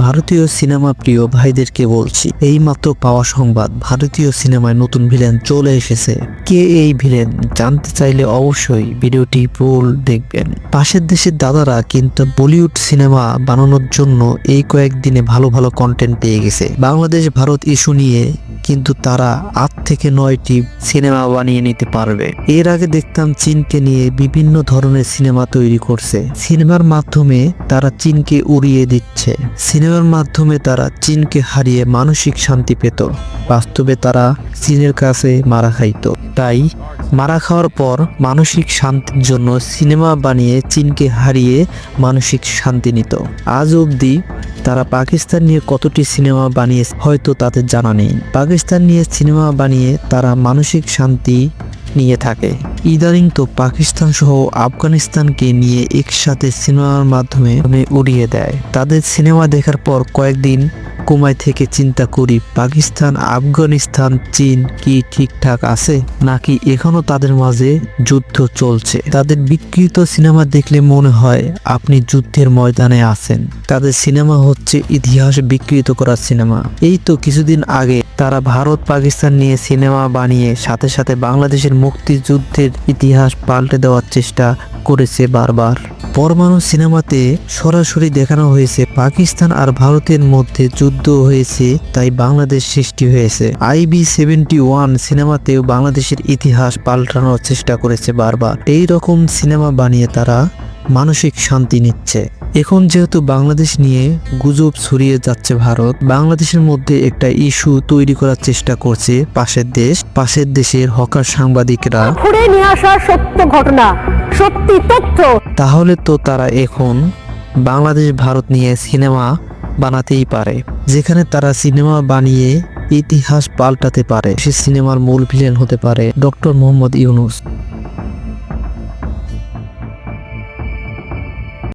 ভারতীয় সিনেমা প্রিয় ভাইদেরকে বলছি এই মাত্র পাওয়া সংবাদ, ভারতীয় সিনেমায় নতুন ভিলেন চলে এসেছে। কে এই ভিলেন? জানতে চাইলে অবশ্যই ভিডিওটি ফুল দেখবেন। পাশের দেশের দাদারা কিন্তু বলিউড সিনেমা বানানোর জন্য এই কয়েকদিনে ভালো ভালো কন্টেন্ট পেয়ে গেছে। বাংলাদেশ, ভারত ইস্যু নিয়ে কিন্তু তারা আট থেকে নয়টি সিনেমা বানিয়ে নিতে পারবে। এর আগে দেখতাম চীনকে নিয়ে বিভিন্ন ধরনের সিনেমা তৈরি করছে। সিনেমার মাধ্যমে তারা চীনকে উড়িয়ে দিচ্ছে। সিনেমার মাধ্যমে তারা চীনকে হারিয়ে মানসিক শান্তি পেত। বাস্তবে তারা চীনের কাছে মারা খাইতো। তাই মারা খাওয়ার পর মানসিক শান্তির জন্য সিনেমা বানিয়ে চীনকে হারিয়ে মানসিক শান্তি নিত। আজ অবধি তারা পাকিস্তান নিয়ে কতটি সিনেমা বানিয়ে হয়তো তাদের জানা নেই। পাকিস্তান নিয়ে সিনেমা বানিয়ে তারা মানসিক শান্তি নিয়ে থাকে। ইদানিং তো পাকিস্তান সহ আফগানিস্তানকে নিয়ে একসাথে সিনেমার মাধ্যমে উড়িয়ে দেয়। তাদের সিনেমা দেখার পর কয়েকদিন কুমায় থেকে চিন্তা করি, পাকিস্তান, আফগানিস্তান, চীন কি ঠিকঠাক আছে? নাকি এখনও তাদের মাঝে যুদ্ধ চলছে? তাদের বিকৃত সিনেমা দেখলে মনে হয় আপনি যুদ্ধের ময়দানে আছেন। তাদের সিনেমা হচ্ছে ইতিহাস বিকৃত করার সিনেমা। এই তো কিছুদিন আগে তারা ভারত, পাকিস্তান নিয়ে সিনেমা বানিয়ে সাথে সাথে বাংলাদেশের মুক্তিযুদ্ধের ইতিহাস পাল্টে দেওয়ার চেষ্টা করেছে বারবার। পরমাণু সিনেমাতে সরাসরি দেখানো হয়েছে পাকিস্তান আর ভারতের মধ্যে যুদ্ধ হয়েছে, তাই বাংলাদেশ সৃষ্টি হয়েছে। আইবি সেভেন্টি ওয়ান সিনেমাতেও বাংলাদেশের ইতিহাস পাল্টানোর চেষ্টা করেছে বারবার। এই রকম সিনেমা বানিয়ে তারা মানসিক শান্তি নিচ্ছে। এখন যেহেতু বাংলাদেশ নিয়ে গুজব ছড়িয়ে যাচ্ছে ভারত, বাংলাদেশের মধ্যে একটা ইস্যু তৈরি করার চেষ্টা করছে পাশের দেশ। পাশের দেশের হকার সাংবাদিকরা নিয়ে আসা সত্য ঘটনা। সত্যি তথ্য। তাহলে তো তারা এখন বাংলাদেশ, ভারত নিয়ে সিনেমা বানাতেই পারে, যেখানে তারা সিনেমা বানিয়ে ইতিহাস পাল্টাতে পারে। সে সিনেমার মূল ভিলেন হতে পারে ডক্টর মোহাম্মদ ইউনুস।